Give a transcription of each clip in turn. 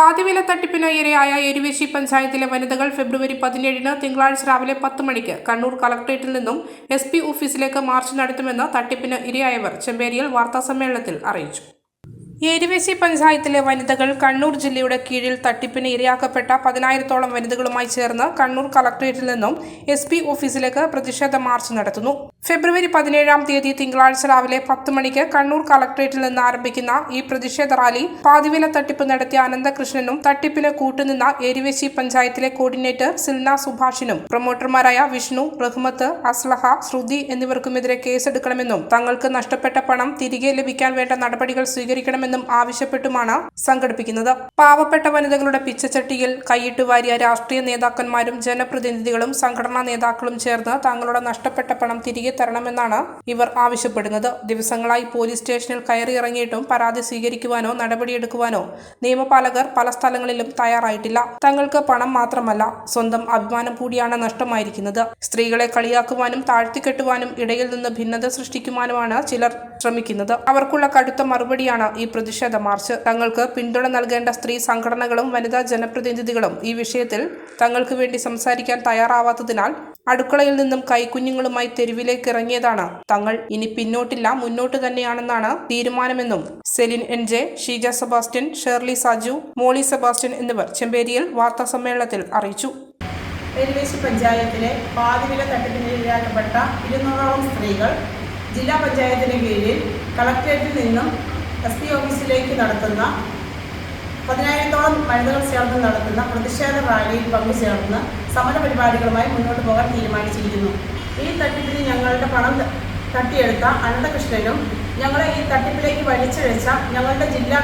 പാതിവില തട്ടിപ്പിന് ഇരയായ എരുവേശി പഞ്ചായത്തിലെ വനിതകൾ ഫെബ്രുവരി പതിനേഴിന് തിങ്കളാഴ്ച രാവിലെ പത്ത് മണിക്ക് കണ്ണൂർ കളക്ടറേറ്റിൽ നിന്നും എസ് പി ഓഫീസിലേക്ക് മാർച്ച് നടത്തുമെന്ന് തട്ടിപ്പിന് ഇരയായവർ ചെമ്പേരിയിൽ വാർത്താസമ്മേളനത്തിൽ അറിയിച്ചു. എരുവേശി പഞ്ചായത്തിലെ വനിതകൾ കണ്ണൂർ ജില്ലയുടെ കീഴിൽ തട്ടിപ്പിന് ഇരയാക്കപ്പെട്ട പതിനായിരത്തോളം വനിതകളുമായി ചേർന്ന് കണ്ണൂർ കളക്ടറേറ്റിൽ നിന്നും എസ് ഓഫീസിലേക്ക് പ്രതിഷേധ മാർച്ച് നടത്തുന്നു. ഫെബ്രുവരി പതിനേഴാം തീയതി തിങ്കളാഴ്ച രാവിലെ പത്ത് മണിക്ക് കണ്ണൂർ കളക്ടറേറ്റിൽ നിന്ന് ആരംഭിക്കുന്ന ഈ പ്രതിഷേധ റാലി പാതിവില തട്ടിപ്പ് നടത്തിയ അനന്തകൃഷ്ണനും തട്ടിപ്പിന് കൂട്ടുനിന്ന എരിവേശി പഞ്ചായത്തിലെ കോർഡിനേറ്റർ സിൽന സുഭാഷിനും പ്രൊമോട്ടർമാരായ വിഷ്ണു റഹ്മത്ത് അസ്ലഹ ശ്രുതി എന്നിവർക്കുമെതിരെ കേസെടുക്കണമെന്നും തങ്ങൾക്ക് നഷ്ടപ്പെട്ട പണം തിരികെ ലഭിക്കാൻ വേണ്ട നടപടികൾ സ്വീകരിക്കണമെന്നും ആവശ്യപ്പെട്ടുമാണ് സംഘടിപ്പിക്കുന്നത്. പാവപ്പെട്ട വനിതകളുടെ പിച്ചച്ചട്ടിയിൽ കൈയിട്ട് വാരിയ രാഷ്ട്രീയ നേതാക്കന്മാരും ജനപ്രതിനിധികളും സംഘടനാ നേതാക്കളും ചേർന്ന് തങ്ങളുടെ നഷ്ടപ്പെട്ട പണം തിരികെ തരണമെന്നാണ് ഇവർ ആവശ്യപ്പെടുന്നത്. ദിവസങ്ങളായി പോലീസ് സ്റ്റേഷനിൽ കയറിയിറങ്ങിയിട്ടും പരാതി സ്വീകരിക്കുവാനോ നടപടിയെടുക്കുവാനോ നിയമപാലകർ പല സ്ഥലങ്ങളിലും തയ്യാറായിട്ടില്ല. തങ്ങൾക്ക് പണം മാത്രമല്ല സ്വന്തം അഭിമാനം കൂടിയാണ് നഷ്ടമായിരിക്കുന്നത്. സ്ത്രീകളെ കളിയാക്കുവാനും താഴ്ത്തിക്കെട്ടുവാനും ഇടയിൽ നിന്ന് ഭിന്നത സൃഷ്ടിക്കുവാനുമാണ് ചിലർ ശ്രമിക്കുന്നത്. അവർക്കുള്ള കടുത്ത മറുപടിയാണ് ഈ പ്രതിഷേധ മാർച്ച്. തങ്ങൾക്ക് പിന്തുണ നൽകേണ്ട സ്ത്രീ സംഘടനകളും വനിതാ ജനപ്രതിനിധികളും ഈ വിഷയത്തിൽ തങ്ങൾക്ക് വേണ്ടി സംസാരിക്കാൻ തയ്യാറാവാത്തതിനാൽ അടുക്കളയിൽ നിന്നും കൈക്കുഞ്ഞുങ്ങളുമായി തെരുവിലേക്ക് ഇറങ്ങിയതാണ്. തങ്ങൾ ഇനി പിന്നോട്ടില്ല മുന്നോട്ട് തന്നെയാണെന്നാണ് തീരുമാനമെന്നും Celine N J Sheeja Sebastian Shirley Saju Molly Sebastian എന്നിവർ ചെമ്പേരിയിൽ വാർത്താ സമ്മേളനത്തിൽ അറിയിച്ചു. എരുവേശി പഞ്ചായത്തിലെ പാതിവില തട്ടിപ്പിന് ഇരയാക്കപ്പെട്ട ഇരുന്നൂറോളം സ്ത്രീകൾ ജില്ലാ പഞ്ചായത്തിന് കീഴിൽ കളക്ടറേറ്റിൽ നിന്നും എസ് ഓഫീസിലേക്ക് നടത്തുന്ന പതിനായിരത്തോളം വനിതകൾ ചേർന്ന് നടത്തുന്ന പ്രതിഷേധ റാലിയിൽ പങ്കുചേർന്ന് സമരപരിപാടികളുമായി മുന്നോട്ട് പോകാൻ തീരുമാനിച്ചിരിക്കുന്നു. ഈ തട്ടിപ്പിന് ഞങ്ങളുടെ പണം തട്ടിയെടുത്ത അനന്തകൃഷ്ണനും ഞങ്ങളെ ഈ തട്ടിപ്പിലേക്ക് വലിച്ചിഴച്ച ഞങ്ങളുടെ ജില്ലാ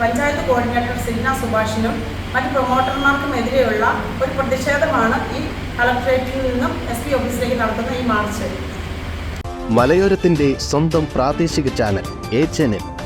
പഞ്ചായത്ത് കോർഡിനേറ്റർ സിഗ്ന സുഭാഷിനും മറ്റ് പ്രൊമോട്ടർമാർക്കുമെതിരെയുള്ള ഒരു പ്രതിഷേധമാണ് ഈ കളക്ടറേറ്റിൽ നിന്നും എസ് പി ഓഫീസിലേക്ക് നടത്തുന്ന ഈ മാർച്ച്. മലയോരത്തിന്റെ സ്വന്തം പ്രാദേശിക ചാനൽ എ ചാനൽ.